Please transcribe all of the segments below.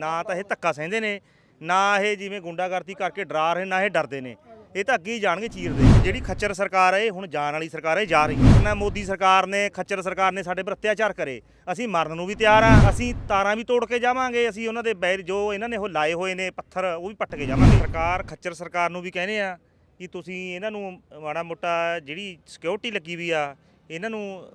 ਨਾ ਤਾਂ ਇਹ ਧੱਕਾ ਸਹਿੰਦੇ ਨੇ, ਨਾ ਇਹ ਜਿਵੇਂ ਗੁੰਡਾਗਰਦੀ ਕਰਕੇ ਡਰਾ ਰਹੇ, ਨਾ ਇਹ ਡਰਦੇ ਨੇ। ਇਹ ਤਾਂ ਅੱਗੇ ਹੀ ਜਾਣਗੇ ਚੀਰਦੇ ਜਿਹੜੀ ਖੱਚਰ ਸਰਕਾਰ ਹੈ, ਇਹ ਹੁਣ ਜਾਣ ਵਾਲੀ ਸਰਕਾਰ ਹੈ ਇਹ ਜਾ ਰਹੀ ਹੈ। ਨਾ ਮੋਦੀ ਸਰਕਾਰ ਨੇ, ਖੱਚਰ ਸਰਕਾਰ ਨੇ ਸਾਡੇ ਪਰ ਅਤਿਆਚਾਰ ਕਰੇ। ਅਸੀਂ ਮਰਨ ਨੂੰ ਵੀ ਤਿਆਰ ਆ ਅਸੀਂ ਤਾਰਾਂ ਵੀ ਤੋੜ ਕੇ ਜਾਵਾਂਗੇ। ਅਸੀਂ ਉਹਨਾਂ ਦੇ ਬੈਰ, ਜੋ ਇਹਨਾਂ ਨੇ ਉਹ ਲਾਏ ਹੋਏ ਨੇ ਪੱਥਰ, ਉਹ ਵੀ ਪੱਟ ਕੇ ਜਾਵਾਂਗੇ। ਸਰਕਾਰ, ਖੱਚਰ ਸਰਕਾਰ ਨੂੰ ਵੀ ਕਹਿੰਦੇ ਆ ਕਿ ਤੁਸੀਂ ਇਹਨਾਂ ਨੂੰ ਮਾੜਾ ਮੋਟਾ ਜਿਹੜੀ ਸਿਕਿਉਰਿਟੀ ਲੱਗੀ ਵੀ ਆ, ਇਹਨਾਂ ਨੂੰ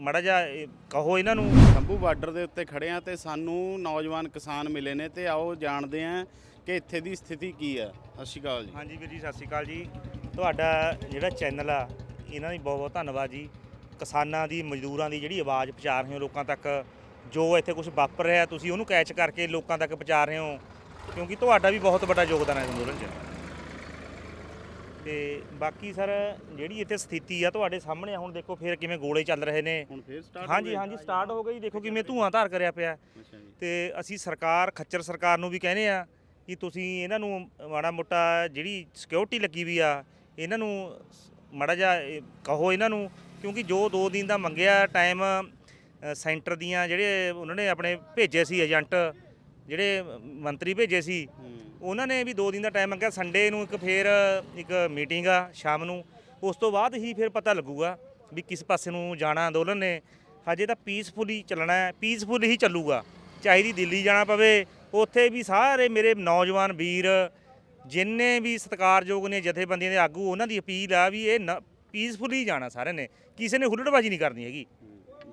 ਮਾੜਾ ਜਿਹਾ ਇਹ ਕਹੋ ਇਹਨਾਂ ਨੂੰ। ਸ਼ੰਭੂ ਬਾਰਡਰ ਦੇ ਉੱਤੇ ਖੜੇ ਆ ਤੇ ਸਾਨੂੰ ਨੌਜਵਾਨ ਕਿਸਾਨ ਮਿਲੇ ਨੇ ਤੇ ਆਓ ਜਾਣਦੇ ਆ ਕਿ ਇੱਥੇ ਦੀ ਸਥਿਤੀ ਕੀ ਹੈ। ਸਤਿ ਸ਼੍ਰੀ ਅਕਾਲ ਜੀ। ਹਾਂਜੀ ਵੀਰ ਜੀ ਸਤਿ ਸ਼੍ਰੀ ਅਕਾਲ ਜੀ। ਤੁਹਾਡਾ ਜਿਹੜਾ ਚੈਨਲ ਆ ਇਹਨਾਂ ਦੀ ਬਹੁਤ ਬਹੁਤ ਧੰਨਵਾਦ ਜੀ। ਕਿਸਾਨਾਂ ਦੀ ਮਜ਼ਦੂਰਾਂ ਦੀ ਜਿਹੜੀ ਆਵਾਜ਼ ਪਹੁੰਚਾ ਰਹੇ ਹੋ ਲੋਕਾਂ ਤੱਕ ਜੋ ਇੱਥੇ ਕੁਝ ਵਾਪਰ ਰਿਹਾ ਤੁਸੀਂ ਉਹਨੂੰ ਕੈਚ ਕਰਕੇ ਲੋਕਾਂ ਤੱਕ ਪਹੁੰਚਾ ਰਹੇ ਹੋ ਕਿਉਂਕਿ ਤੁਹਾਡਾ ਵੀ ਬਹੁਤ ਵੱਡਾ ਯੋਗਦਾਨ ਹੈ ਇਸ ਅੰਦੋਲਨ 'ਚ ਤੇ ਬਾਕੀ ਸਰ ਜਿਹੜੀ ਇੱਥੇ ਸਥਿਤੀ ਆ ਤੁਹਾਡੇ ਸਾਹਮਣੇ ਆ, ਹੁਣ ਦੇਖੋ ਫਿਰ ਕਿਵੇਂ ਗੋਲੇ ਚੱਲ ਰਹੇ ਨੇ। ਹੁਣ ਫੇਰ ਸਟਾਰਟ ਹਾਂਜੀ ਹਾਂਜੀ ਸਟਾਰਟ ਹੋ ਗਈ। ਦੇਖੋ ਕਿਵੇਂ ਧੂਆਂ ਧਾਰ ਕਰਿਆ ਪਿਆ। ਅੱਛਾ ਜੀ। ਤੇ ਅਸੀਂ ਸਰਕਾਰ ਖੱਚਰ ਸਰਕਾਰ ਨੂੰ ਵੀ ਕਹਿੰਦੇ ਆ ਕਿ ਤੁਸੀਂ ਇਹਨਾਂ ਨੂੰ ਮਾੜਾ ਮੋਟਾ ਜਿਹੜੀ ਸਿਕਿਉਰਿਟੀ ਲੱਗੀ ਵੀ ਆ ਇਹਨਾਂ ਨੂੰ ਮਾੜਾ ਜਿਹਾ ਇਹ ਕਹੋ ਇਹਨਾਂ ਨੂੰ ਕਿਉਂਕਿ ਜੋ 2 ਦਿਨ ਦਾ ਮੰਗਿਆ ਟਾਈਮ ਸੈਂਟਰ ਦੀਆਂ ਜਿਹੜੇ ਉਹਨਾਂ ਨੇ ਆਪਣੇ ਭੇਜੇ ਸੀ ਏਜੰਟ ਜਿਹੜੇ ਮੰਤਰੀ ਭੇਜੇ ਸੀ ਉਹਨਾਂ ਨੇ ਵੀ 2 ਦਿਨ ਦਾ ਟਾਈਮ ਮੰਗਿਆ। ਸੰਡੇ ਨੂੰ ਇੱਕ ਫੇਰ ਇੱਕ ਮੀਟਿੰਗ ਆ ਸ਼ਾਮ ਨੂੰ। ਉਸ ਤੋਂ ਬਾਅਦ ਹੀ ਫਿਰ ਪਤਾ ਲੱਗੂਗਾ ਵੀ ਕਿਸ ਪਾਸੇ ਨੂੰ ਜਾਣਾ ਅੰਦੋਲਨ ਨੇ। ਹਜੇ ਤਾਂ ਪੀਸਫੁਲੀ ਚੱਲਣਾ ਹੈ। ਪੀਸਫੁਲ ਹੀ ਚੱਲੂਗਾ। ਚਾਹੇ ਦੀ ਦਿੱਲੀ ਜਾਣਾ ਪਵੇ ਉੱਥੇ ਵੀ ਸਾਰੇ ਮੇਰੇ ਨੌਜਵਾਨ ਵੀਰ ਜਿੰਨੇ ਵੀ ਸਤਿਕਾਰਯੋਗ ਨੇ ਜਥੇਬੰਦੀਆਂ ਦੇ ਆਗੂ ਉਹਨਾਂ ਦੀ ਅਪੀਲ ਆ ਵੀ ਇਹ ਪੀਸਫੁਲੀ ਜਾਣਾ ਸਾਰਿਆਂ ਨੇ। ਕਿਸੇ ਨੇ ਹੁੱਲੜਬਾਜੀ ਨਹੀਂ ਕਰਨੀ ਹੈਗੀ।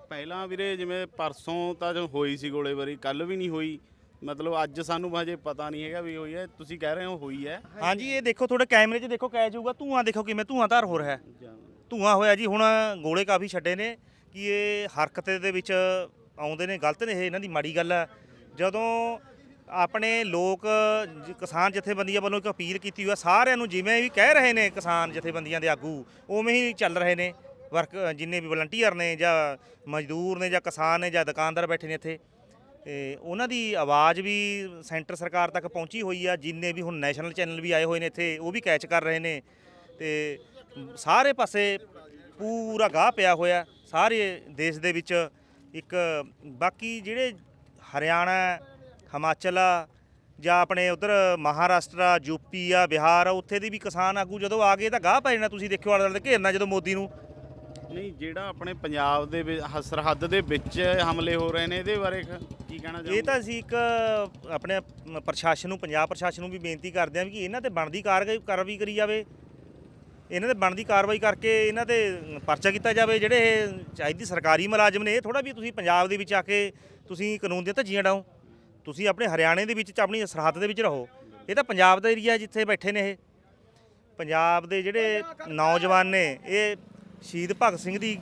ਪਹਿਲਾਂ ਵੀਰੇ ਜਿਵੇਂ ਪਰਸੋਂ ਤਾਂ ਜੋ ਹੋਈ ਸੀ ਗੋਲੇਬਾਰੀ ਕੱਲ ਵੀ ਨਹੀਂ ਹੋਈ। ਮਤਲਬ ਅੱਜ ਸਾਨੂੰ ਹਜੇ ਪਤਾ ਨਹੀਂ ਹੈਗਾ ਵੀ ਹੋਈ ਹੈ। ਤੁਸੀਂ ਕਹਿ ਰਹੇ ਹੋ ਹੋਈ ਹੈ। ਹਾਂਜੀ। ਇਹ ਦੇਖੋ ਤੁਹਾਡੇ ਕੈਮਰੇ 'ਚ ਦੇਖੋ ਕੈਚ ਹੋਊਗਾ। ਧੂਆਂ ਦੇਖੋ ਕਿਵੇਂ ਧੂਆਂ ਧਾਰ ਹੋ ਰਿਹਾ ਹੈ। ਧੂਆਂ ਹੋਇਆ ਜੀ ਹੁਣ ਗੋਲੇ ਕਾਫੀ ਛੱਡੇ ਨੇ ਕਿ ਇਹ ਹਰਕਤ ਦੇ ਵਿੱਚ ਆਉਂਦੇ ਨੇ ਗਲਤ ਨੇ ਇਹ ਇਹਨਾਂ ਦੀ ਮਾੜੀ ਗੱਲ ਹੈ। ਜਦੋਂ ਆਪਣੇ ਲੋਕ ਕਿਸਾਨ ਜਥੇਬੰਦੀਆਂ ਵੱਲੋਂ ਇੱਕ ਅਪੀਲ ਕੀਤੀ ਹੋਈ ਹੈ ਸਾਰਿਆਂ ਨੂੰ ਜਿਵੇਂ ਵੀ ਕਹਿ ਰਹੇ ਨੇ ਕਿਸਾਨ ਜਥੇਬੰਦੀਆਂ ਦੇ ਆਗੂ ਉਵੇਂ ਹੀ ਚੱਲ ਰਹੇ ਨੇ। ਵਰਕ ਜਿੰਨੇ ਵੀ ਵਲੰਟੀਅਰ ਨੇ ਜਾਂ ਮਜ਼ਦੂਰ ਨੇ ਜਾਂ ਕਿਸਾਨ ਨੇ ਜਾਂ ਦੁਕਾਨਦਾਰ ਬੈਠੇ ਨੇ ਇੱਥੇ ਤੇ ਉਹਨਾਂ ਦੀ ਆਵਾਜ਼ ਵੀ ਸੈਂਟਰ ਸਰਕਾਰ ਤੱਕ ਪਹੁੰਚੀ ਹੋਈ ਆ, ਜਿੰਨੇ ਵੀ ਹੁਣ ਨੈਸ਼ਨਲ ਚੈਨਲ ਵੀ ਆਏ ਹੋਏ ਨੇ ਇੱਥੇ, ਉਹ ਵੀ ਕੈਚ ਕਰ ਰਹੇ ਨੇ। ਤੇ ਸਾਰੇ ਪਾਸੇ ਪੂਰਾ ਗਾਹ ਪਿਆ ਹੋਇਆ, ਸਾਰੇ ਦੇਸ਼ ਦੇ ਵਿੱਚ ਇੱਕ, ਬਾਕੀ ਜਿਹੜੇ ਹਰਿਆਣਾ, ਹਿਮਾਚਲ ਆ, ਜਾਂ ਆਪਣੇ ਉਧਰ ਮਹਾਰਾਸ਼ਟਰ ਆ ਯੂਪੀ ਆ, ਬਿਹਾਰ ਆ, ਉੱਥੇ ਦੀ ਵੀ ਕਿਸਾਨ ਆਗੂ ਜਦੋਂ ਆ ਗਏ ਤਾਂ ਗਾਹ ਪੈ ਜਾਣਾ, ਤੁਸੀਂ ਦੇਖਿਓ ਆਲੇ ਦੁਆਲੇ ਘੇਰਨਾ ਜਦੋਂ ਮੋਦੀ ਨੂੰ। ਨਹੀਂ ਜਿਹੜਾ ਆਪਣੇ ਪੰਜਾਬ ਦੇ ਵਿੱਚ ਹ- ਸਰਹੱਦ ਦੇ ਵਿੱਚ ਹਮਲੇ ਹੋ ਰਹੇ ਨੇ ਇਹਦੇ ਬਾਰੇ ਖ- ਕੀ ਕਹਿਣਾ ਚਾਹੋਗੇ ਇਹ ਤਾਂ ਅਸੀਂ ਇੱਕ ਆਪਣੇ ਪ੍ਰਸ਼ਾਸਨ ਨੂੰ ਪੰਜਾਬ ਪ੍ਰਸ਼ਾਸਨ ਨੂੰ ਵੀ ਬੇਨਤੀ ਕਰਦੇ ਹਾਂ ਵੀ ਕਿ ਇਹਨਾਂ ਤੇ ਬਣਦੀ ਕਾਰਵਾਈ ਕਾਰਵਾਈ ਕਰੀ ਜਾਵੇ। ਇਹਨਾਂ ਤੇ ਬਣਦੀ ਕਾਰਵਾਈ ਕਰਕੇ ਇਹਨਾਂ ਤੇ ਪਰਚਾ ਕੀਤਾ ਜਾਵੇ ਜਿਹੜੇ ਇਹ ਚਾਹੀਦੀ ਸਰਕਾਰੀ ਮੁਲਾਜ਼ਮ ਨੇ ਇਹ ਥੋੜਾ ਵੀ ਤੁਸੀਂ ਪੰਜਾਬ ਦੇ ਵਿੱਚ ਆ ਕੇ ਤੁਸੀਂ ਕਾਨੂੰਨ ਦੀਆਂ ਧੱਜੀਆਂ ਡਾਓ ਤੁਸੀਂ ਆਪਣੇ ਹਰਿਆਣੇ ਦੇ ਵਿੱਚ ਤੇ ਆਪਣੀ ਸਰਹੱਦ ਦੇ ਵਿੱਚ ਰਹੋ। ਇਹ ਤਾਂ ਪੰਜਾਬ ਦਾ ਏਰੀਆ ਜਿੱਥੇ ਬੈਠੇ ਨੇ ਇਹ। ਪੰਜਾਬ ਦੇ ਜਿਹੜੇ ਨੌਜਵਾਨ ਨੇ ਇਹ ਸ਼ਹੀਦ ਭਗਤ ਸਿੰਘ ਦੀ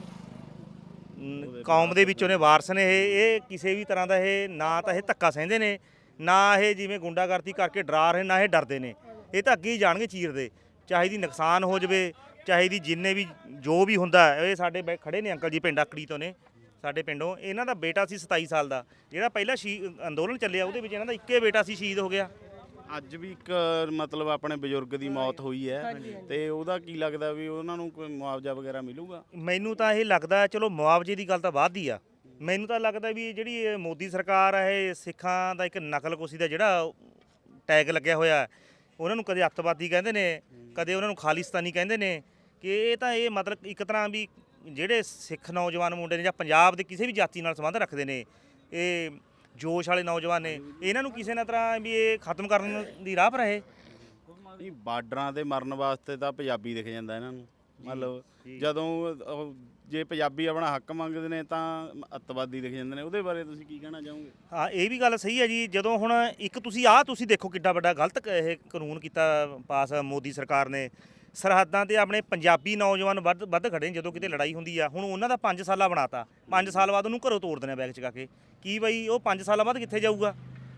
ਕੌਮ ਦੇ ਵਿੱਚੋਂ ਨੇ ਵਾਰਸ ਨੇ ਇਹ ਇਹ ਕਿਸੇ ਵੀ ਤਰ੍ਹਾਂ ਦਾ ਇਹ ਨਾ ਤਾਂ ਇਹ ਧੱਕਾ ਸਹਿੰਦੇ ਨੇ, ਨਾ ਇਹ ਜਿਵੇਂ ਗੁੰਡਾਗਰਦੀ ਕਰਕੇ ਡਰਾ ਰਹੇ, ਨਾ ਇਹ ਡਰਦੇ ਨੇ। ਇਹ ਤਾਂ ਅੱਗੇ ਹੀ ਜਾਣਗੇ ਚੀਰਦੇ ਚਾਹੇ ਦੀ ਨੁਕਸਾਨ ਹੋ ਜਵੇ, ਚਾਹੇ ਦੀ ਜਿੰਨੇ ਵੀ ਜੋ ਵੀ ਹੁੰਦਾ, ਇਹ ਸਾਡੇ ਬੈ- ਖੜੇ ਨੇ ਅੰਕਲ ਜੀ ਪਿੰਡ ਆਕੜੀ ਤੋਂ ਨੇ, ਸਾਡੇ ਪਿੰਡੋਂ। ਇਹਨਾਂ ਦਾ ਬੇਟਾ ਸੀ 27 ਸਾਲ ਦਾ, ਜਿਹੜਾ ਪਹਿਲਾ ਸ਼ਹੀ ਅੰਦੋਲਨ ਚੱਲਿਆ, ਉਹਦੇ ਵਿੱਚ ਇਹਨਾਂ ਦਾ ਇੱਕੇ ਬੇਟਾ ਸੀ, ਸ਼ਹੀਦ ਹੋ ਗਿਆ। ਅੱਜ ਵੀ ਇੱਕ ਮਤਲਬ ਆਪਣੇ ਬਜ਼ੁਰਗ ਦੀ ਮੌਤ ਹੋਈ ਹੈ ਤੇ ਉਹਦਾ ਕੀ ਲੱਗਦਾ ਵੀ ਉਹਨਾਂ ਨੂੰ ਕੋਈ ਮੁਆਵਜ਼ਾ ਵਗੈਰਾ ਮਿਲੂਗਾ? ਮੈਨੂੰ ਤਾਂ ਇਹ ਲੱਗਦਾ ਚਲੋ ਮੁਆਵਜ਼ੇ ਦੀ ਗੱਲ ਤਾਂ ਬਾਅਦ ਦੀ ਆ। ਮੈਨੂੰ ਤਾਂ ਲੱਗਦਾ ਵੀ ਜਿਹੜੀ ਇਹ ਮੋਦੀ ਸਰਕਾਰ ਆ ਇਹ ਸਿੱਖਾਂ ਦਾ ਇੱਕ ਨਕਲ ਕੁਸੀ ਦਾ ਜਿਹੜਾ ਟੈਗ ਲੱਗਿਆ ਹੋਇਆ ਹੈ, ਉਹਨਾਂ ਨੂੰ ਕਦੇ ਅੱਤਵਾਦੀ ਕਹਿੰਦੇ ਨੇ ਕਦੇ ਉਹਨਾਂ ਨੂੰ ਖਾਲਿਸਤਾਨੀ ਕਹਿੰਦੇ ਨੇ ਕਿ ਇਹ ਤਾਂ ਇਹ ਮਤਲਬ ਇੱਕ ਤਰ੍ਹਾਂ ਵੀ ਜਿਹੜੇ ਸਿੱਖ ਨੌਜਵਾਨ ਮੁੰਡੇ ਨੇ ਜਾਂ ਪੰਜਾਬ ਦੇ ਕਿਸੇ ਵੀ ਜਾਤੀ ਨਾਲ ਸੰਬੰਧ ਰੱਖਦੇ ਨੇ ਇਹ ਜੋਸ਼ ਵਾਲੇ ਨੌਜਵਾਨ ਨੇ ਇਹਨਾਂ ਨੂੰ ਕਿਸੇ ਨਾ ਤਰ੍ਹਾਂ ਵੀ ਇਹ ਖਤਮ ਕਰਨ ਦੀ ਰਾਹ ਪਰ ਰਹੇ ਨਹੀਂ ਬਾਰਡਰਾਂ ਤੇ ਮਰਨ ਵਾਸਤੇ ਤਾਂ ਪੰਜਾਬੀ ਦਿਖ ਜਾਂਦਾ ਇਹਨਾਂ ਨੂੰ। ਮਤਲਬ। ਜਦੋਂ ਉਹ- ਜੇ ਪੰਜਾਬੀ ਆਪਣਾ ਹੱਕ ਮੰਗਦੇ ਨੇ ਤਾਂ ਅੱਤਵਾਦੀ ਦਿਖ ਜਾਂਦੇ ਨੇ। ਉਹਦੇ ਬਾਰੇ ਤੁਸੀਂ ਕੀ ਕਹਿਣਾ ਚਾਹੋਗੇ? ਹਾਂ ਇਹ ਵੀ ਗੱਲ ਸਹੀ ਹੈ ਜੀ। ਜਦੋਂ ਹੁਣ ਇੱਕ ਤੁਸੀਂ ਆਹ ਤੁਸੀਂ ਦੇਖੋ ਕਿੱਡਾ ਵੱਡਾ ਗਲਤ ਇਹ ਕਾਨੂੰਨ ਕੀਤਾ ਪਾਸ ਮੋਦੀ ਸਰਕਾਰ ਨੇ। ਸਰਹੱਦਾਂ ਤੇ ਆਪਣੇ ਪੰਜਾਬੀ ਨੌਜਵਾਨ ਵੱਧ ਵੱਧ ਖੜੇ ਨੇ, ਜਦੋਂ ਕਿਤੇ ਲੜਾਈ ਹੁੰਦੀ ਆ। ਹੁਣ ਉਹਨਾਂ ਦਾ 5 ਸਾਲਾ ਬਣਾਤਾ। 5 ਸਾਲ ਬਾਅਦ ਉਹਨੂੰ ਘਰੋਂ ਤੋੜ ਦੇਣਾ ਬੈਗ ਚਕਾ ਕੇ। ਕੀ ਬਈ, ਉਹ 5 ਸਾਲਾਂ ਬਾਅਦ ਕਿੱਥੇ ਜਾਊਗਾ?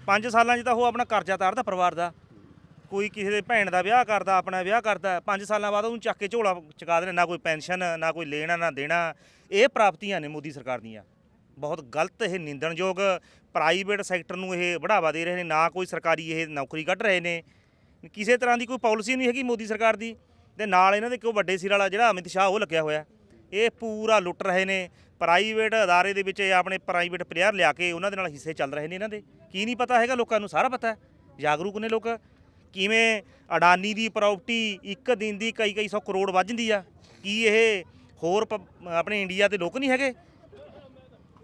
5 ਸਾਲਾਂ 'ਚ ਤਾਂ ਉਹ ਆਪਣਾ ਕਰਜ਼ਾ ਤਾਰਦਾ ਪਰਿਵਾਰ ਦਾ। ਕੋਈ ਕਿਸੇ ਦੇ ਭੈਣ ਦਾ ਵਿਆਹ ਕਰਦਾ, ਆਪਣਾ ਵਿਆਹ ਕਰਦਾ। 5 ਸਾਲਾਂ ਬਾਅਦ ਉਹਨੂੰ ਚੱਕ ਕੇ ਝੋਲਾ ਚਕਾ ਦੇਣਾ, ਨਾ ਕੋਈ ਪੈਨਸ਼ਨ, ਨਾ ਕੋਈ ਲੈਣਾ, ਨਾ ਦੇਣਾ। ਇਹ ਪ੍ਰਾਪਤੀਆਂ ਨੇ ਮੋਦੀ ਸਰਕਾਰ ਦੀਆਂ। ਬਹੁਤ ਗਲਤ ਇਹ ਨਿੰਦਣਯੋਗ ਪ੍ਰਾਈਵੇਟ ਸੈਕਟਰ ਨੂੰ ਇਹ ਬੜਾਵਾ ਦੇ ਰਹੇ ਨੇ। ਨਾ ਕੋਈ ਸਰਕਾਰੀ ਇਹ ਨੌਕਰੀ ਕੱਢ ਰਹੇ ਨੇ। ਕਿਸੇ ਤਰ੍ਹਾਂ ਦੀ ਕੋਈ ਪਾਲਿਸੀ ਨਹੀਂ ਹੈਗੀ ਮੋਦੀ ਸਰਕਾਰ ਦੀ। ਤੇ ਨਾਲ ਇਹਨਾਂ ਦੇ ਕਿਉਂ ਵੱਡੇ ਸਿਰ ਵਾਲਾ ਜਿਹੜਾ ਅਮਿਤ ਸ਼ਾਹ, ਉਹ ਲੱਗਿਆ ਹੋਇਆ। ਇਹ ਪੂਰਾ ਲੁੱਟ ਰਹੇ ਨੇ। ਪ੍ਰਾਈਵੇਟ ਅਦਾਰੇ ਦੇ ਵਿੱਚ ਇਹ ਆਪਣੇ ਪ੍ਰਾਈਵੇਟ ਪਲੇਅਰ ਲਿਆ ਕੇ ਉਹਨਾਂ ਦੇ ਨਾਲ ਹਿੱਸੇ ਚੱਲ ਰਹੇ ਨੇ ਇਹਨਾਂ ਦੇ। ਕੀ ਨਹੀਂ ਪਤਾ ਹੈਗਾ ਲੋਕਾਂ ਨੂੰ, ਸਾਰਾ ਪਤਾ ਹੈ। ਜਾਗਰੂਕ ਨੇ ਲੋਕ। ਕਿਵੇਂ ਅਡਾਨੀ ਦੀ ਪ੍ਰਾਪਰਟੀ ਇੱਕ ਦਿਨ ਦੀ ਕਈ ਕਈ ਸੌ ਕਰੋੜ ਵੱਜ ਆ। ਕੀ ਇਹ ਹੋਰ ਪ- ਆਪਣੇ ਇੰਡੀਆ ਦੇ ਲੋਕ ਨਹੀਂ ਹੈਗੇ?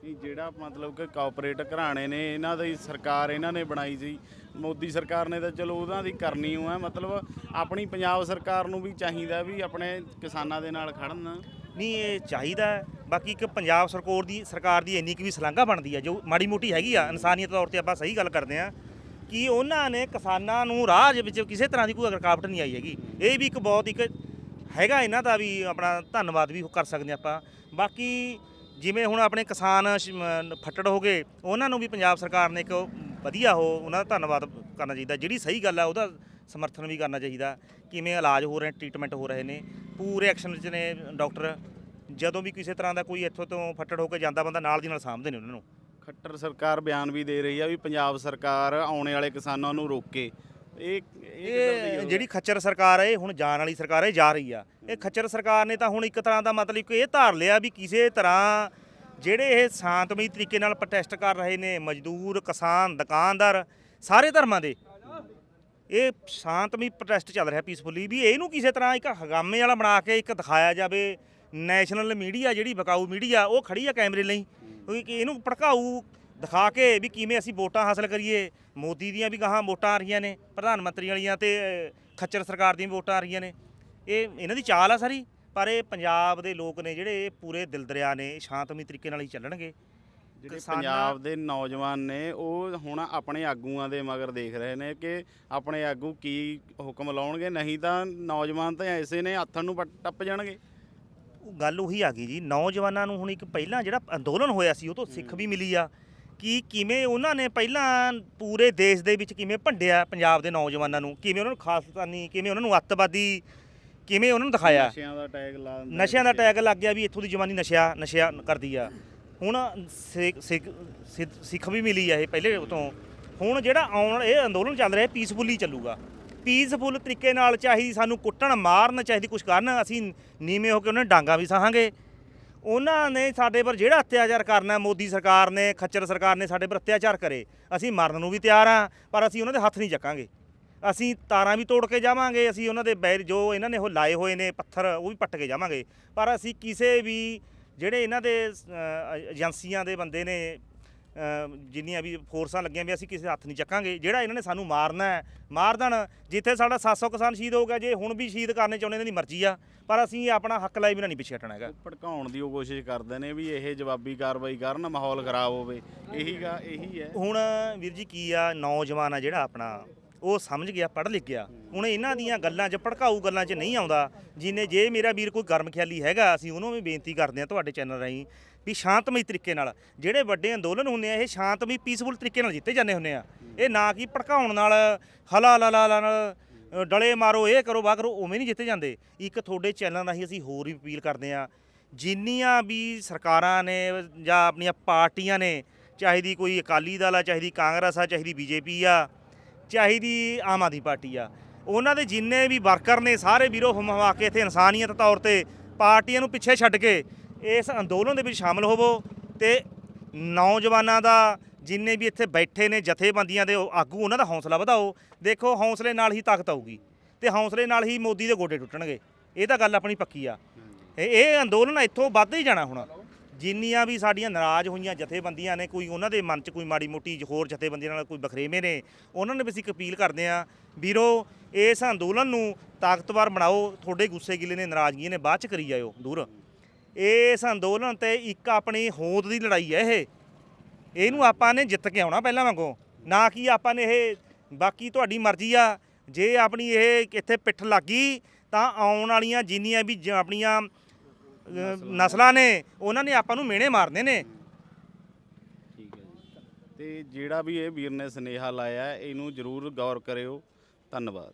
ਇਹ ਜਿਹੜਾ ਮਤਲਬ ਕਿ ਕਾਰਪੋਰੇਟ ਘਰਾਣੇ ਨੇ, ਇਹਨਾਂ ਦੀ ਸਰਕਾਰ ਇਹਨਾਂ ਨੇ ਬਣਾਈ ਸੀ। ਮੋਦੀ ਸਰਕਾਰ ਨੇ ਤਾਂ ਚਲੋ ਉਹਨਾਂ ਦੀ ਕਰਨੀ ਓ ਹੈ ਮਤਲਬ ਆਪਣੀ ਪੰਜਾਬ ਸਰਕਾਰ ਨੂੰ ਵੀ ਚਾਹੀਦਾ ਵੀ ਆਪਣੇ ਕਿਸਾਨਾਂ ਦੇ ਨਾਲ ਖੜਨ। ਨਹੀਂ, ਇਹ ਚਾਹੀਦਾ ਹੈ। ਬਾਕੀ ਇੱਕ ਪੰਜਾਬ ਸਰਕਾਰ ਦੀ ਸਰਕਾਰ ਦੀ ਇੰਨੀ ਕੁ ਵੀ ਸਲਾਂਘਾ ਬਣਦੀ ਆ, ਜੋ ਮਾੜੀ ਮੋਟੀ ਹੈਗੀ ਆ, ਇਨਸਾਨੀਅਤ ਤੌਰ ਤੇ ਆਪਾਂ ਸਹੀ ਗੱਲ ਕਰਦੇ ਆ, ਕਿ ਉਹਨਾਂ ਨੇ ਕਿਸਾਨਾਂ ਨੂੰ ਰਾਹ ਦੇ ਵਿੱਚ ਕਿਸੇ ਤਰ੍ਹਾਂ ਦੀ ਕੋਈ ਰੁਕਾਵਟ ਨਹੀਂ ਆਈ ਹੈਗੀ। ਇਹ ਵੀ ਇੱਕ ਬਹੁਤ ਇੱਕ ਹੈਗਾ ਇਹਨਾਂ ਦਾ ਵੀ ਆਪਣਾ ਧੰਨਵਾਦ ਵੀ ਕਰ ਸਕਦੇ ਹਾਂ ਆਪਾਂ। ਬਾਕੀ ਜਿਵੇਂ ਹੁਣ ਆਪਣੇ ਕਿਸਾਨ ਫੱਟੜ ਹੋ ਗਏ, ਉਹਨਾਂ ਨੂੰ ਵੀ ਪੰਜਾਬ ਸਰਕਾਰ ਨੇ ਇੱਕ ਵਧੀਆ ਹੋ ਉਹਨਾਂ ਦਾ ਧੰਨਵਾਦ ਕਰਨਾ ਚਾਹੀਦਾ। ਜਿਹੜੀ ਸਹੀ ਗੱਲ ਆ, ਉਹਦਾ ਸਮਰਥਨ ਵੀ ਕਰਨਾ ਚਾਹੀਦਾ। ਕਿਵੇਂ ਇਲਾਜ ਹੋ ਰਹੇ, ਟ੍ਰੀਟਮੈਂਟ ਹੋ ਰਹੇ ਨੇ। ਪੂਰੇ ਐਕਸ਼ਨ 'ਚ ਨੇ ਡਾਕਟਰ। ਜਦੋਂ ਵੀ ਕਿਸੇ ਤਰ੍ਹਾਂ ਦਾ ਕੋਈ ਇੱਥੋਂ ਤੋਂ ਫੱਟੜ ਹੋ ਕੇ ਜਾਂਦਾ, ਬੰਦਾ ਨਾਲ ਦੀ ਨਾਲ ਸਾਂਭਦੇ ਨੇ ਉਹਨਾਂ ਨੂੰ। ਖੱਟਰ ਸਰਕਾਰ ਬਿਆਨ ਵੀ ਦੇ ਰਹੀ ਆ ਵੀ ਪੰਜਾਬ ਸਰਕਾਰ ਆਉਣੇ ਵਾਲੇ ਕਿਸਾਨਾਂ ਨੂੰ ਰੋਕੇ। ਇਹ ਇਹ ਜਿਹੜੀ ਖੱਚਰ ਸਰਕਾਰ ਹੈ ਇਹ ਹੁਣ ਜਾਣ ਵਾਲੀ ਸਰਕਾਰ ਹੈ ਜਾ ਰਹੀ ਆ। ਇਹ ਖੱਚਰ ਸਰਕਾਰ ਨੇ ਤਾਂ ਹੁਣ ਇੱਕ ਤਰ੍ਹਾਂ ਦਾ ਮਤਲਬ ਕਿ ਇਹ ਧਾਰ ਲਿਆ ਵੀ ਕਿਸੇ ਤਰ੍ਹਾਂ ਜਿਹੜੇ ਇਹ ਸ਼ਾਂਤਮਈ ਤਰੀਕੇ ਨਾਲ ਪ੍ਰੋਟੈਸਟ ਕਰ ਰਹੇ ਨੇ ਮਜ਼ਦੂਰ ਕਿਸਾਨ ਦੁਕਾਨਦਾਰ ਸਾਰੇ ਧਰਮਾਂ ਦੇ ਇਹ ਸ਼ਾਂਤਮਈ ਪ੍ਰੋਟੈਸਟ ਚੱਲ ਰਿਹਾ ਪੀਸਫੁਲੀ ਵੀ ਇਹਨੂੰ ਕਿਸੇ ਤਰ੍ਹਾਂ ਇੱਕ ਹਗਾਮੇ ਵਾਲਾ ਬਣਾ ਕੇ ਇੱਕ ਦਿਖਾਇਆ ਜਾਵੇ ਨੈਸ਼ਨਲ ਮੀਡੀਆ ਜਿਹੜੀ ਬਕਾਊ ਮੀਡੀਆ ਉਹ ਖੜੀ ਆ ਕੈਮਰੇ ਲਈ ਕਿਉਂਕਿ ਇਹਨੂੰ ਭੜਕਾਊ ਦਿਖਾ ਕੇ ਵੀ ਕਿਵੇਂ ਅਸੀਂ ਵੋਟਾਂ ਹਾਸਲ ਕਰੀਏ। ਮੋਦੀ ਦੀਆਂ ਵੀ ਗਾਹਾਂ ਵੋਟਾਂ ਆ ਰਹੀਆਂ ਨੇ ਪ੍ਰਧਾਨ ਮੰਤਰੀ ਵਾਲੀਆਂ ਤੇ ਖੱਚਰ ਸਰਕਾਰ ਦੀਆਂ ਵੋਟਾਂ ਆ ਰਹੀਆਂ ਨੇ। ਇਹ ਇਹਨਾਂ ਦੀ ਚਾਲ ਆ ਸਾਰੀ ਪਰ ਇਹ ਪੰਜਾਬ ਦੇ ਲੋਕ ਨੇ ਜਿਹੜੇ ਇਹ ਪੂਰੇ ਦਿਲ ਦਰਿਆ ਨੇ ਸ਼ਾਂਤਮਈ ਤਰੀਕੇ ਨਾਲ ਹੀ ਚੱਲਣਗੇ। ਜਿਹੜੇ ਪੰਜਾਬ ਦੇ ਨੌਜਵਾਨ ਨੇ ਉਹ ਹੁਣ ਆਪਣੇ ਆਗੂਆਂ ਦੇ ਮਗਰ ਦੇਖ ਰਹੇ ਨੇ ਕਿ ਆਪਣੇ ਆਗੂ ਕੀ ਹੁਕਮ ਲਾਉਣਗੇ ਨਹੀਂ ਤਾਂ ਨੌਜਵਾਨ ਤਾਂ ਐਸੇ ਨੇ ਹੱਥਾਂ ਨੂੰ ਟੱਪ ਜਾਣਗੇ। ਉਹ ਗੱਲ ਉਹੀ ਆ ਗਈ ਜੀ ਨੌਜਵਾਨਾਂ ਨੂੰ ਹੁਣ ਇੱਕ ਪਹਿਲਾਂ ਜਿਹੜਾ ਅੰਦੋਲਨ ਹੋਇਆ ਸੀ ਉਹ ਤੋਂ ਸਿੱਖ ਵੀ ਮਿਲੀ ਆ। ਕਿ ਕਿਵੇਂ ਉਹਨਾਂ ਨੇ ਪਹਿਲਾਂ ਪੂਰੇ ਦੇਸ਼ ਦੇ ਵਿੱਚ ਕਿਵੇਂ ਭੰਡਿਆ ਪੰਜਾਬ ਦੇ ਨੌਜਵਾਨਾਂ ਨੂੰ? ਕਿਵੇਂ ਉਹਨਾਂ ਨੂੰ ਖਾਸਤਾਨੀ ਕਿਵੇਂ ਉਹਨਾਂ ਨੂੰ ਅੱਤਵਾਦੀ ਕਿਵੇਂ ਉਹਨਾਂ ਨੂੰ ਦਿਖਾਇਆ? ਨਸ਼ਿਆਂ ਦਾ ਟੈਗ ਲਾ ਦਿੰਦੇ ਨਸ਼ਿਆਂ ਦਾ। ਟੈਗ ਲੱਗ ਗਿਆ ਵੀ ਇੱਥੋਂ ਦੀ ਜਵਾਨੀ ਨਸ਼ਾ ਨਸ਼ਾ ਕਰਦੀ ਆ। ਹੁਣ ਸਿੱਖ- ਸਿੱਖ ਸਿੱਖ- ਸਿੱਖ ਵੀ ਮਿਲੀ ਆ ਇਹ ਪਹਿਲੇ ਤੋਂ ਹੁਣ ਜਿਹੜਾ ਆਉਣ ਇਹ ਅੰਦੋਲਨ ਚੱਲ ਰਿਹਾ ਪੀਸਫੁਲੀ ਚੱਲੂਗਾ। ਪੀਸਫੁਲ ਤਰੀਕੇ ਨਾਲ ਚਾਹੀ ਸਾਨੂੰ ਕੁੱਟਣ ਮਾਰਨ ਚਾਹੀਦੀ ਕੁਝ ਕਰਨ ਅਸੀਂ ਨੀਵੇਂ ਹੋ ਕੇ ਉਹਨਾਂ ਨੂੰ ਡਾਂਗਾ ਵੀ ਸਾਹਾਂਗੇ। ਉਹਨਾਂ ਨੇ ਸਾਡੇ ਪਰ ਜਿਹੜਾ ਅਤਿਆਚਾਰ ਕਰਨਾ, ਮੋਦੀ ਸਰਕਾਰ ਨੇ, ਖੱਚਰ ਸਰਕਾਰ ਨੇ ਸਾਡੇ ਪਰ ਅਤਿਆਚਾਰ ਕਰੇ, ਅਸੀਂ ਮਰਨ ਨੂੰ ਵੀ ਤਿਆਰ ਆ ਪਰ ਅਸੀਂ ਉਹਨਾਂ ਦੇ ਹੱਥ ਨਹੀਂ ਚੱਕਾਂਗੇ। ਅਸੀਂ ਤਾਰਾਂ ਵੀ ਤੋੜ ਕੇ ਜਾਵਾਂਗੇ, ਅਸੀਂ ਉਹਨਾਂ ਦੇ ਬੈਰ ਜੋ ਇਹਨਾਂ ਨੇ ਉਹ ਲਾਏ ਹੋਏ ਨੇ, ਪੱਥਰ, ਉਹ ਵੀ ਪੱਟ ਕੇ ਜਾਵਾਂਗੇ। ਪਰ ਅਸੀਂ ਕਿਸੇ ਵੀ ਜਿਹੜੇ ਇਹਨਾਂ ਦੇ ਏਜੰਸੀਆਂ ਦੇ ਬੰਦੇ ਨੇ ਜਿੰਨੀਆਂ ਵੀ ਫੋਰਸਾਂ ਲੱਗੀਆਂ ਵੀ ਅਸੀਂ ਕਿਸੇ ਹੱਥ ਨਹੀਂ ਚੱਕਾਂਗੇ। ਜਿਹੜਾ ਇਹਨਾਂ ਨੇ ਸਾਨੂੰ ਮਾਰਨਾ ਹੈ ਮਾਰ ਦੇਣ। ਜਿੱਥੇ ਸਾਡਾ 700 ਕਿਸਾਨ ਸ਼ਹੀਦ ਹੋ ਗਿਆ ਜੇ ਹੁਣ ਵੀ ਸ਼ਹੀਦ ਕਰਨੇ ਚਾਹੁੰਦੇ ਇਹਨਾਂ ਦੀ ਮਰਜ਼ੀ ਆ। ਪਰ ਅਸੀਂ ਆਪਣਾ ਹੱਕ ਲਈ ਬਿਨਾਂ ਨਹੀਂ ਪਿੱਛੇ ਹਟਣਾ ਹੈਗਾ। ਭੜਕਾਉਣ ਦੀ ਉਹ ਕੋਸ਼ਿਸ਼ ਕਰਦੇ ਨੇ ਵੀ ਇਹ ਜਵਾਬੀ ਕਾਰਵਾਈ ਕਰਨ ਮਾਹੌਲ ਖਰਾਬ ਹੋਵੇ। ਇਹੀ ਗਾ ਇਹੀ ਹੈ। ਹੁਣ ਵੀਰ ਜੀ ਕੀ ਆ ਨੌਜਵਾਨ ਆ ਜਿਹੜਾ ਆਪਣਾ ਉਹ ਸਮਝ ਗਿਆ ਪੜ੍ਹ ਲਿਖ ਗਿਆ। ਹੁਣ ਇਹਨਾਂ ਦੀਆਂ ਗੱਲਾਂ 'ਚ ਭੜਕਾਊ ਗੱਲਾਂ 'ਚ ਨਹੀਂ ਆਉਂਦਾ। ਜਿਨੇ ਜੇ ਮੇਰਾ ਵੀਰ ਕੋਈ ਗਰਮ ਖਿਆਲੀ ਹੈਗਾ ਅਸੀਂ ਉਹਨੂੰ ਵੀ ਬੇਨਤੀ ਕਰਦੇ ਹਾਂ ਤੁਹਾਡੇ ਚੈਨਲ ਰਾਹੀਂ ਵੀ ਸ਼ਾਂਤਮਈ ਤਰੀਕੇ ਨਾਲ, ਜਿਹੜੇ ਵੱਡੇ ਅੰਦੋਲਨ ਹੁੰਦੇ ਆ, ਇਹ ਸ਼ਾਂਤਮਈ ਪੀਸਫੁਲ ਤਰੀਕੇ ਨਾਲ ਜਿੱਤੇ ਜਾਂਦੇ ਹੁੰਦੇ ਆ। ਇਹ ਨਾ ਕਿ ਭੜਕਾਉਣ ਨਾਲ, ਹਲਾ ਲਾ ਲਾ ਨਾਲ ਡਲੇ ਮਾਰੋ, ਇਹ ਕਰੋ, ਵਾਹ ਕਰੋ, ਉਵੇਂ ਨਹੀਂ ਜਿੱਤੇ ਜਾਂਦੇ। ਇੱਕ ਤੁਹਾਡੇ ਚੈਨਲ ਰਾਹੀਂ ਅਸੀਂ ਹੋਰ ਵੀ ਅਪੀਲ ਕਰਦੇ ਆ ਜਿੰਨੀਆਂ ਵੀ ਸਰਕਾਰਾਂ ਨੇ ਜਾਂ ਆਪਣੀਆਂ ਪਾਰਟੀਆਂ ਨੇ, ਚਾਹੇ ਦੀ ਕੋਈ ਅਕਾਲੀ ਦਲ ਆ ਚਾਹੀਦੀ ਕਾਂਗਰਸ ਆ ਚਾਹੀਦੀ ਬੀਜੇਪੀ ਆ ਚਾਹੀਦੀ ਆਮ ਆਦਮੀ ਪਾਰਟੀ ਆ, ਉਹਨਾਂ ਦੇ ਜਿੰਨੇ ਵੀ ਵਰਕਰ ਨੇ, ਸਾਰੇ ਵੀਰੋ ਹਮਵਾ ਕੇ ਇੱਥੇ ਇਨਸਾਨੀਅਤ ਤੌਰ ਤੇ ਪਾਰਟੀਆਂ ਨੂੰ ਪਿੱਛੇ ਛੱਡ ਕੇ ਇਸ ਅੰਦੋਲਨ ਦੇ ਵਿੱਚ ਸ਼ਾਮਲ ਹੋਵੋ ਤੇ ਨੌਜਵਾਨਾਂ ਦਾ ਜਿੰਨੇ ਵੀ ਇੱਥੇ ਬੈਠੇ ਨੇ ਜਥੇਬੰਦੀਆਂ ਦੇ ਉਹ ਆਗੂ, ਉਹਨਾਂ ਦਾ ਹੌਸਲਾ ਵਧਾਓ। ਦੇਖੋ ਹੌਸਲੇ ਨਾਲ ਹੀ ਤਾਕਤ ਆਊਗੀ ਤੇ ਹੌਸਲੇ ਨਾਲ ਹੀ ਮੋਦੀ ਦੇ ਗੋਡੇ ਟੁੱਟਣਗੇ। ਇਹ ਤਾਂ ਗੱਲ ਆਪਣੀ ਪੱਕੀ ਆ। ਇਹ ਇਹ ਅੰਦੋਲਨ ਇੱਥੋਂ ਵੱਧ ਹੀ ਜਾਣਾ ਹੁਣ। ਜਿੰਨੀਆਂ ਵੀ ਸਾਡੀਆਂ ਨਾਰਾਜ਼ ਹੋਈਆਂ ਜਥੇਬੰਦੀਆਂ ਨੇ, ਕੋਈ ਉਹਨਾਂ ਦੇ ਮਨ 'ਚ ਕੋਈ ਮਾੜੀ ਮੋਟੀ ਹੋਰ ਜਥੇਬੰਦੀਆਂ ਨਾਲ ਕੋਈ ਬਖਰੇਵੇਂ ਨੇ, ਉਹਨਾਂ ਨੇ ਵੀ ਅਸੀਂ ਇੱਕ ਅਪੀਲ ਕਰਦੇ ਆ ਵੀਰੋ, ਇਸ ਅੰਦੋਲਨ ਨੂੰ ਤਾਕਤਵਰ ਬਣਾਓ। ਤੁਹਾਡੇ ਗੁੱਸੇ ਗਿਲੇ ਨੇ, ਨਾਰਾਜ਼ਗੀਆਂ ਨੇ ਬਾਅਦ 'ਚ ਕਰੀ ਜਾਇਓ। ਦੂਰ। ਇਸ ਅੰਦੋਲਨ ਤੇ ਇੱਕ ਆਪਣੀ ਹੋਂਦ ਦੀ ਲੜਾਈ ਹੈ ਇਹ। ਇਹਨੂੰ ਆਪਾਂ ਨੇ ਜਿੱਤ ਕੇ ਆਉਣਾ ਪਹਿਲਾਂ ਵਾਂਗੂ। ਨਾ ਕਿ ਆਪਾਂ ਨੇ ਇਹ ਬਾਕੀ ਤੁਹਾਡੀ ਮਰਜ਼ੀ ਆ। ਜੇ ਆਪਣੀ ਇਹ ਇੱਥੇ ਪਿੱਠ ਲੱਗੀ ਤਾਂ ਆਉਣ ਵਾਲੀਆਂ ਜਿੰਨੀਆਂ ਵੀ ਜ- ਆਪਣੀਆਂ ਨਸਲਾਂ ਨੇ ਉਹਨਾਂ ਨੇ ਆਪਾਂ ਨੂੰ ਮਿਹਣੇ ਮਾਰਨੇ ਨੇ। ਠੀਕ ਹੈ ਜੀ। ਤੇ ਜਿਹੜਾ ਵੀ ਇਹ ਵੀਰ ਨੇ ਸੁਨੇਹਾ ਲਾਇਆ ਇਹਨੂੰ ਜ਼ਰੂਰ ਗੌਰ ਕਰਿਓ। ਧੰਨਵਾਦ।